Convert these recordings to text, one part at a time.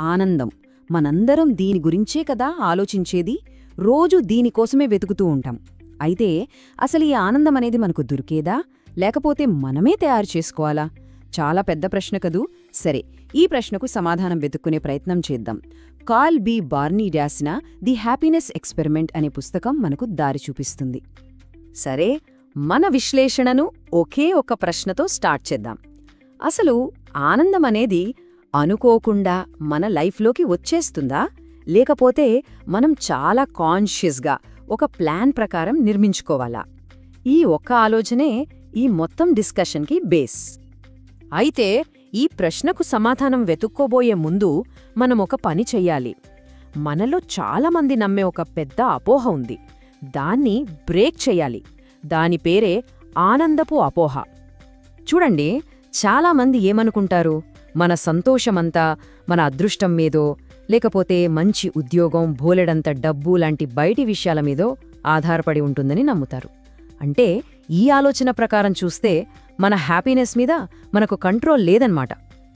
ఆనందం. మనందరం దీని గురించే కదా ఆలోచించేది? రోజు దీనికోసమే వెతుకుతూ ఉంటాం. అయితే అసలు ఈ ఆనందం అనేది మనకు దొరికేదా? లేకపోతే మనమే తయారు చేసుకోవాలా? చాలా పెద్ద ప్రశ్న కదూ. సరే ఈ ప్రశ్నకు సమాధానం వెతుక్కునే ప్రయత్నం చేద్దాం. Cal B. బార్నీ రాసిన ది హ్యాపీనెస్ ఎక్స్పెరిమెంట్ అనే పుస్తకం మనకు దారి చూపిస్తుంది. సరే మన విశ్లేషణను ఒకే ఒక ప్రశ్నతో స్టార్ట్ చేద్దాం. అసలు ఆనందం అనేది అనుకోకుండా మన లైఫ్లోకి వచ్చేస్తుందా? లేకపోతే మనం చాలా కాన్షియస్గా ఒక ప్లాన్ ప్రకారం నిర్మించుకోవాలా? ఈ ఒక్క ఆలోచనే ఈ మొత్తం డిస్కషన్కి బేస్. అయితే ఈ ప్రశ్నకు సమాధానం వెతుక్కోబోయే ముందు మనం ఒక పని చెయ్యాలి. మనలో చాలామంది నమ్మే ఒక పెద్ద అపోహ ఉంది. దాన్ని బ్రేక్ చెయ్యాలి. దాని పేరే ఆనందపు అపోహ. చూడండి చాలామంది ఏమనుకుంటారు? మన సంతోషమంతా మన అదృష్టం మీదో లేకపోతే మంచి ఉద్యోగం బోలెడంత డబ్బు లాంటి బయటి విషయాల మీదో ఆధారపడి ఉంటుందని నమ్ముతారు. అంటే ఈ ఆలోచన ప్రకారం చూస్తే మన హ్యాపీనెస్ మీద మనకు కంట్రోల్ లేదన్నమాట.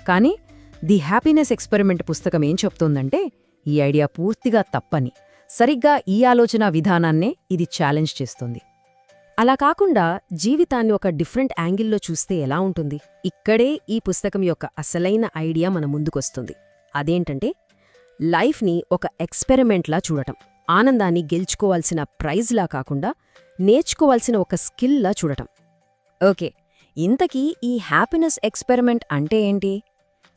కానీ ది హ్యాపీనెస్ ఎక్స్పెరిమెంట్ పుస్తకం ఏం చెప్తోందంటే ఈ ఐడియా పూర్తిగా తప్పని. సరిగ్గా ఈ ఆలోచన విధానాన్నే ఇది ఛాలెంజ్ చేస్తుంది. అలా కాకుండా జీవితాన్ని ఒక డిఫరెంట్ యాంగిల్లో చూస్తే ఎలా ఉంటుంది? ఇక్కడే ఈ పుస్తకం యొక్క అసలైన ఐడియా మన ముందుకొస్తుంది. అదేంటంటే లైఫ్ని ఒక ఎక్స్పెరిమెంట్లా చూడటం ఆనందాన్ని గెలుచుకోవాల్సిన ప్రైజ్లా కాకుండా నేర్చుకోవాల్సిన ఒక స్కిల్లా చూడటం. ఓకే ఇంతకీ ఈ హ్యాపీనెస్ ఎక్స్పెరిమెంట్ అంటే ఏంటి?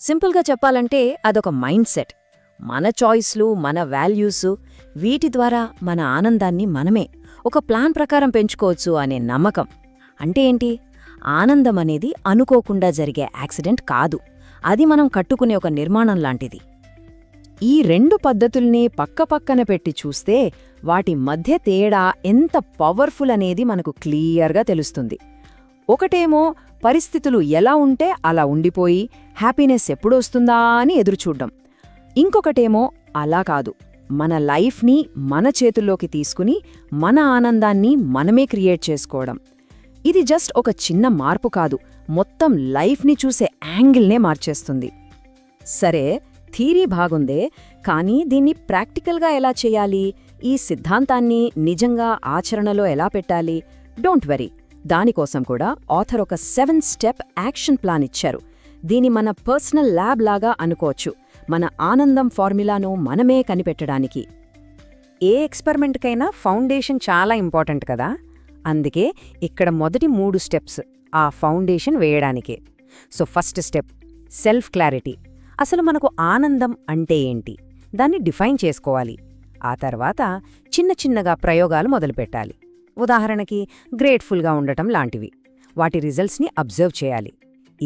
సింపుల్గా చెప్పాలంటే అదొక మైండ్ సెట్. మన చాయిస్లు మన వాల్యూసు వీటి ద్వారా మన ఆనందాన్ని మనమే ఒక ప్లాన్ ప్రకారం పెంచుకోవచ్చు అనే నమ్మకం. అంటే ఏంటి? ఆనందం అనేది అనుకోకుండా జరిగే యాక్సిడెంట్ కాదు. అది మనం కట్టుకునే ఒక నిర్మాణం లాంటిది. ఈ రెండు పద్ధతుల్ని పక్కపక్కన పెట్టి చూస్తే వాటి మధ్య తేడా ఎంత పవర్ఫుల్ అనేది మనకు క్లియర్గా తెలుస్తుంది. ఒకటేమో పరిస్థితులు ఎలా ఉంటే అలా ఉండిపోయి హ్యాపీనెస్ ఎప్పుడొస్తుందా అని ఎదురుచూడ్డం. ఇంకొకటేమో అలా కాదు. మన లైఫ్ని మన చేతుల్లోకి తీసుకుని మన ఆనందాన్ని మనమే క్రియేట్ చేసుకోవడం. ఇది జస్ట్ ఒక చిన్న మార్పు కాదు మొత్తం లైఫ్ని చూసే యాంగిల్నే మార్చేస్తుంది. సరే థీరీ బాగుందే కానీ దీన్ని ప్రాక్టికల్గా ఎలా చేయాలి? ఈ సిద్ధాంతాన్ని నిజంగా ఆచరణలో ఎలా పెట్టాలి? డోంట్ వెరీ దానికోసం కూడా ఆథర్ ఒక సెవెన్ స్టెప్ యాక్షన్ ప్లాన్ ఇచ్చారు. దీని మన పర్సనల్ ల్యాబ్ లాగా అనుకోవచ్చు. మన ఆనందం ఫార్ములాను మనమే కనిపెట్టడానికి. ఏ ఎక్స్పెరిమెంట్కైనా ఫౌండేషన్ చాలా ఇంపార్టెంట్ కదా? అందుకే ఇక్కడ మొదటి మూడు స్టెప్స్ ఆ foundation వేయడానికే. So first step self clarity. అసలు మనకు ఆనందం అంటే ఏంటి? దాన్ని డిఫైన్ చేసుకోవాలి. ఆ తర్వాత చిన్న చిన్నగా ప్రయోగాలు మొదలుపెట్టాలి. ఉదాహరణకి గ్రేట్ఫుల్గా ఉండటం లాంటివి. వాటి రిజల్ట్స్ని అబ్జర్వ్ చేయాలి.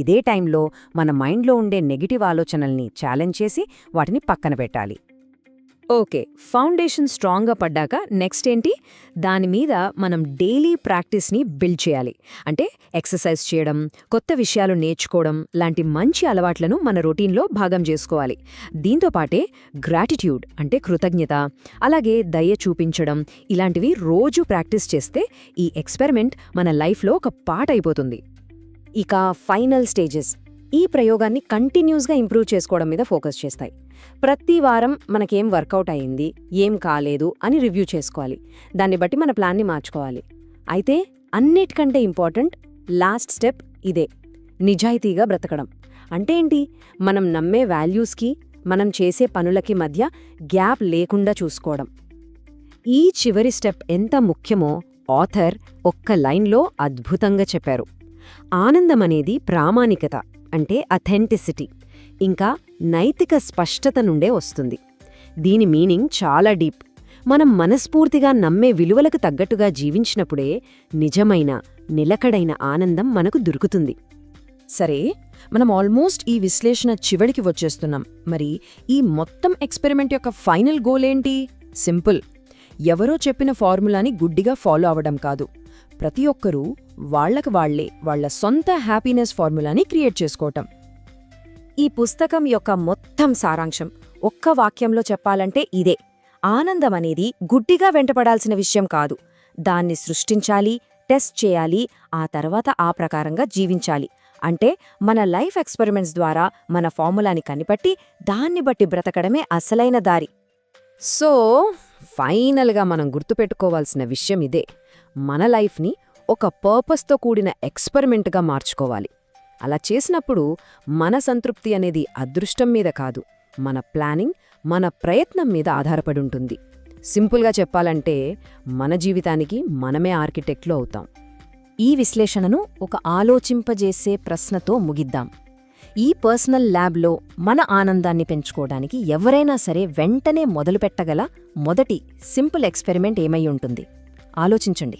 ఇదే టైంలో మన మైండ్లో ఉండే నెగిటివ్ ఆలోచనల్ని ఛాలెంజ్ చేసి వాటిని పక్కన పెట్టాలి. ఓకే ఫౌండేషన్ స్ట్రాంగ్గా పడ్డాక నెక్స్ట్ ఏంటి? దాని మీద మనం డైలీ ప్రాక్టీస్ని బిల్డ్ చేయాలి. అంటే ఎక్సర్సైజ్ చేయడం కొత్త విషయాలు నేర్చుకోవడం లాంటి మంచి అలవాట్లను మన రొటీన్లో భాగం చేసుకోవాలి. దీంతోపాటే గ్రాటిట్యూడ్ అంటే కృతజ్ఞత అలాగే దయ చూపించడం ఇలాంటివి రోజు ప్రాక్టీస్ చేస్తే ఈ ఎక్స్పెరిమెంట్ మన లైఫ్లో ఒక పాట అయిపోతుంది. ఇక ఫైనల్ స్టేజెస్. ఈ ప్రయోగాన్ని కంటిన్యూస్గా ఇంప్రూవ్ చేసుకోవడం మీద ఫోకస్ చేస్తాయి. ప్రతి వారం మనకేం వర్కౌట్ అయింది ఏం కాలేదు అని రివ్యూ చేసుకోవాలి. దాన్ని బట్టి మన ప్లాన్ని మార్చుకోవాలి. అయితే అన్నిటికంటే ఇంపార్టెంట్ లాస్ట్ స్టెప్ ఇదే నిజాయితీగా బ్రతకడం. అంటే ఏంటి? మనం నమ్మే వాల్యూస్కి మనం చేసే పనులకి మధ్య గ్యాప్ లేకుండా చూసుకోవడం. ఈ చివరి స్టెప్ ఎంత ముఖ్యమో ఆథర్ ఒక్క లైన్లో అద్భుతంగా చెప్పారు. ఆనందమనేది ప్రామాణికత అంటే అథెంటిసిటీ ఇంకా నైతిక స్పష్టత నుండే వస్తుంది. దీని మీనింగ్ చాలా డీప్. మనం మనస్ఫూర్తిగా నమ్మే విలువలకు తగ్గట్టుగా జీవించినప్పుడే నిజమైన నిలకడైన ఆనందం మనకు దొరుకుతుంది. సరే మనం ఆల్మోస్ట్ ఈ విశ్లేషణ చివడికి వచ్చేస్తున్నాం. మరి ఈ మొత్తం ఎక్స్పెరిమెంట్ యొక్క ఫైనల్ గోల్ ఏంటి? సింపుల్. ఎవరో చెప్పిన ఫార్ములాని గుడ్డిగా ఫాలో అవడం కాదు. ప్రతి ఒక్కరూ వాళ్ళకు వాళ్ళే వాళ్ళ సొంత హ్యాపీనెస్ ఫార్ములాని క్రియేట్ చేసుకోవటం. ఈ పుస్తకం యొక్క మొత్తం సారాంశం ఒక్క వాక్యంలో చెప్పాలంటే ఇదే. ఆనందం అనేది గుడ్డిగా వెంటపడాల్సిన విషయం కాదు. దాన్ని సృష్టించాలి టెస్ట్ చేయాలి ఆ తర్వాత ఆ ప్రకారంగా జీవించాలి. అంటే మన లైఫ్ ఎక్స్పెరిమెంట్స్ ద్వారా మన ఫార్ములాని కనిపెట్టి దాన్ని బట్టి బ్రతకడమే అసలైన దారి. సో ఫైనల్గా మనం గుర్తుపెట్టుకోవాల్సిన విషయం ఇదే. మన లైఫ్ని ఒక పర్పస్తో కూడిన ఎక్స్పెరిమెంట్గా మార్చుకోవాలి. అలా చేసినప్పుడు మన సంతృప్తి అనేది అదృష్టం మీద కాదు మన ప్లానింగ్ మన ప్రయత్నం మీద ఆధారపడి ఉంటుంది. సింపుల్గా చెప్పాలంటే మన జీవితానికి మనమే ఆర్కిటెక్ట్లు అవుతాం. ఈ విశ్లేషణను ఒక ఆలోచింపజేసే ప్రశ్నతో ముగిద్దాం. ఈ పర్సనల్ ల్యాబ్లో మన ఆనందాన్ని పెంచుకోవడానికి ఎవరైనా సరే వెంటనే మొదలుపెట్టగల మొదటి సింపుల్ ఎక్స్పెరిమెంట్ ఏమై ఉంటుంది? ఆలోచించండి.